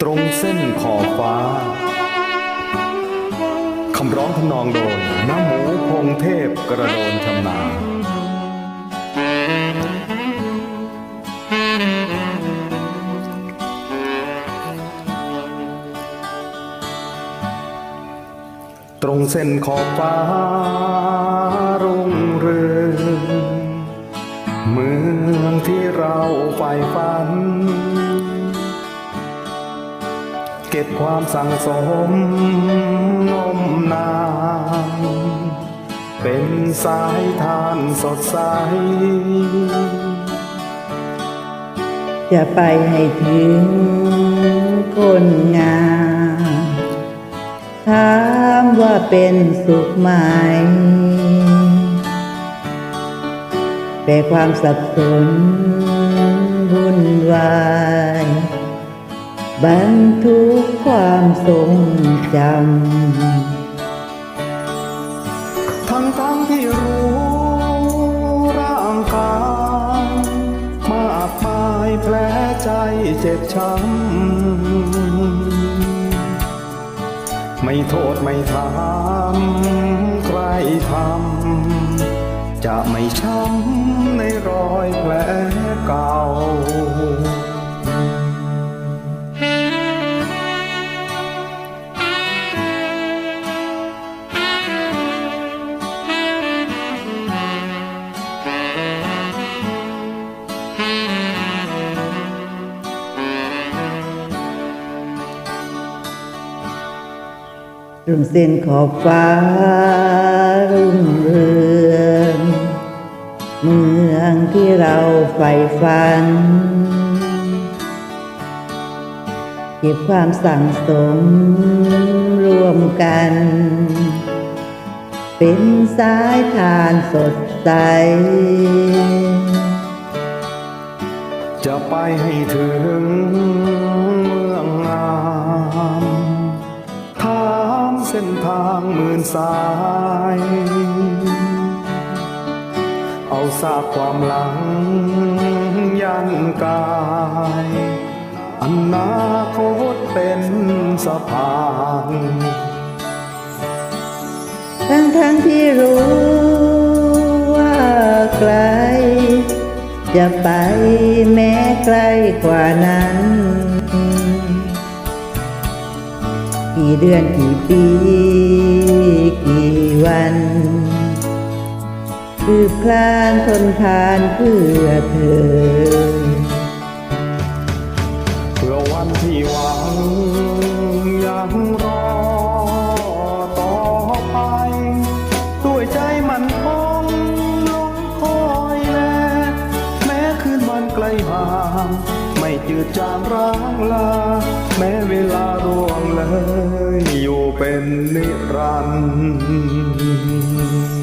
ตรงเส้นขอบฟ้า คำร้องทำนองโดยน้ำหมูพงเทพกระโดนชำนาญตรงเส้นขอบฟ้ารุ่งเรืองเมืองที่เราใฝ่ฝัน เก็บความสั่งสมนมนานเป็นสายทานสดใส จะไปให้ถึงคนงามถามว่าเป็นสุขไหม แต่ความสับสนวุ่นวาย บรรทุกความทรงจำทั้งทั้งที่รู้ร่างกายมากมายแผลใจเจ็บช้ำไม่โทษไม่ถามใครทำจะไม่ช้ำในรอยแผลเก่า รุ่งเส้นขอบฟ้ารุ่งเรืองเมืองที่เราใฝ่ฝัน เก็บความสั่งสมรวมกัน เป็นสายทานสดใส จะไปให้ถึงเมืองงามถาม เส้นทางหมื่นสาย เอาซากความหลังยันกายอนาคตเป็นสะพานทั้งทั้งที่รู้ว่าไกล จะไปแม้ไกลกว่านั้น กี่เดือนกี่ปีกี่วัน คือพลานทนทานเพื่อเธอ ร้างลา แม้เวลาร่วงเลย อยู่เป็นนิรันดร์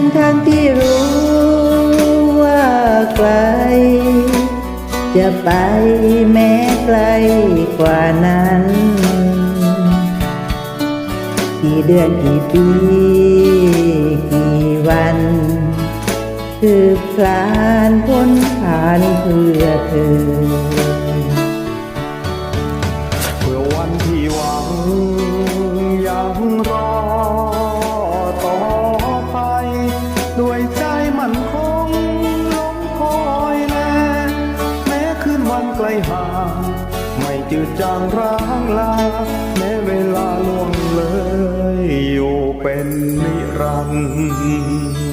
ทั้งทั้งที่รู้ว่าไกล จะไปแม้ไกลกว่านั้น กี่เดือนกี่ปีกี่วัน คือพลานพ้นผ่านเพื่อเธอ ไกลห่าง ไม่จืดจางร้างลา แม้เวลาล่วงเลย อยู่เป็นนิรันดร์